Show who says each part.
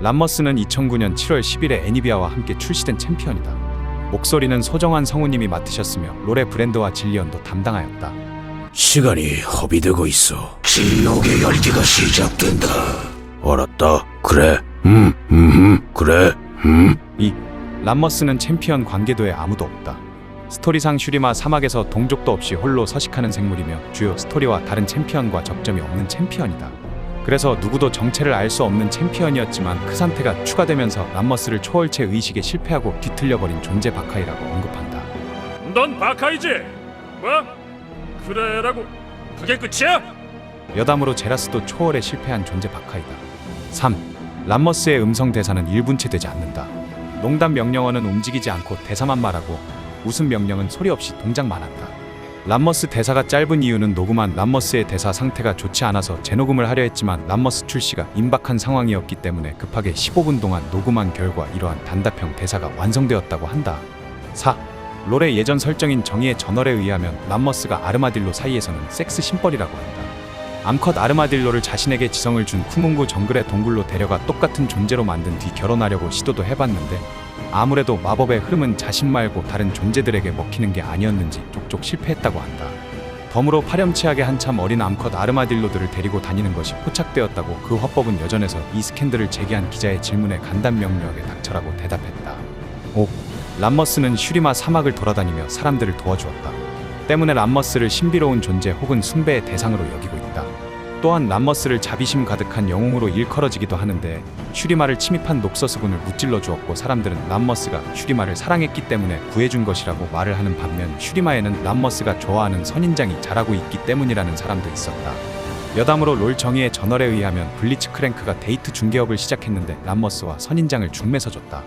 Speaker 1: 람머스는 2009년 7월 10일에 애니비아와 함께 출시된 챔피언이다. 목소리는 소정환 성우님이 맡으셨으며 롤의 브랜드와 진리언도 담당하였다.
Speaker 2: 시간이 허비되고 있어. 지옥의 열기가 시작된다. 알았다. 그래. 음, 음, 그래. 음.
Speaker 1: 이 람머스는 챔피언 관계도에 아무도 없다. 스토리상 슈리마 사막에서 동족도 없이 홀로 서식하는 생물이며 주요 스토리와 다른 챔피언과 접점이 없는 챔피언이다. 그래서 누구도 정체를 알 수 없는 챔피언이었지만 그 상태가 추가되면서 람머스를 초월체 의식에 실패하고 뒤틀려버린 존재 바카이라고 언급한다.
Speaker 3: 넌 바카이지? 뭐? 그래라고 그게 끝이야?
Speaker 1: 여담으로 제라스도 초월에 실패한 존재 바카이다. 3. 람머스의 음성 대사는 1분체 되지 않는다. 농담 명령어는 움직이지 않고 대사만 말하고 웃음 명령은 소리 없이 동작만 한다. 람머스 대사가 짧은 이유는 녹음한 람머스의 대사 상태가 좋지 않아서 재녹음을 하려 했지만 람머스 출시가 임박한 상황이었기 때문에 급하게 15분 동안 녹음한 결과 이러한 단답형 대사가 완성되었다고 한다. 4. 롤의 예전 설정인 정의의 전월에 의하면 람머스가 아르마딜로 사이에서는 섹스 심벌이라고 한다. 암컷 아르마딜로를 자신에게 지성을 준 쿠문구 정글의 동굴로 데려가 똑같은 존재로 만든 뒤 결혼하려고 시도도 해봤는데 아무래도 마법의 흐름은 자신 말고 다른 존재들에게 먹히는 게 아니었는지 족족 실패했다고 한다. 덤으로 파렴치하게 한참 어린 암컷 아르마딜로들을 데리고 다니는 것이 포착되었다고 그 화법은 여전해서 이 스캔들을 제기한 기자의 질문에 간단 명료하게 닥쳐라고 대답했다. 5. 람머스는 슈리마 사막을 돌아다니며 사람들을 도와주었다. 때문에 람머스를 신비로운 존재 혹은 숭배의 대상으로 여기고. 또한 람머스를 자비심 가득한 영웅으로 일컬어지기도 하는데 슈리마를 침입한 녹서스군을 무찔러 주었고 사람들은 람머스가 슈리마를 사랑했기 때문에 구해준 것이라고 말을 하는 반면 슈리마에는 람머스가 좋아하는 선인장이 자라고 있기 때문이라는 사람도 있었다. 여담으로 롤 정의의 전월에 의하면 블리츠 크랭크가 데이트 중개업을 시작했는데 람머스와 선인장을 중매서 줬다.